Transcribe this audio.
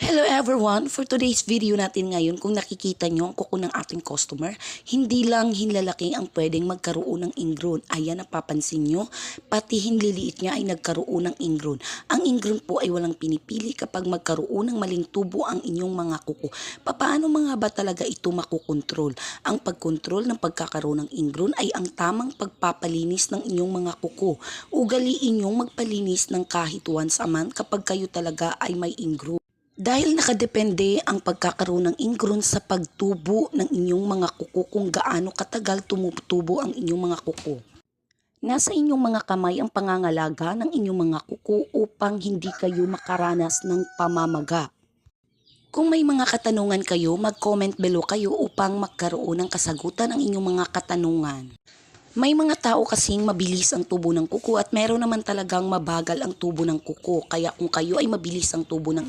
Hello everyone! For today's video natin ngayon, kung nakikita nyo ang kuko ng ating customer, hindi lang hinlalaki ang pwedeng magkaroon ng ingrown. Ayan, napapansin nyo, pati hinliliit niya ay nagkaroon ng ingrown. Ang ingrown po ay walang pinipili kapag magkaroon ng maling tubo ang inyong mga kuko. Paano mga ba talaga ito makukontrol? Ang pagkontrol ng pagkakaroon ng ingrown ay ang tamang pagpapalinis ng inyong mga kuko. Ugaliin nyong magpalinis ng kahit once a month kapag kayo talaga ay may ingrown. Dahil nakadepende ang pagkakaroon ng ingrown sa pagtubo ng inyong mga kuko kung gaano katagal tumutubo ang inyong mga kuko. Nasa inyong mga kamay ang pangangalaga ng inyong mga kuko upang hindi kayo makaranas ng pamamaga. Kung may mga katanungan kayo, mag-comment below kayo upang magkaroon ng kasagutan ang inyong mga katanungan. May mga tao kasing mabilis ang tubo ng kuko at meron naman talagang mabagal ang tubo ng kuko. Kaya kung kayo ay mabilis ang tubo ng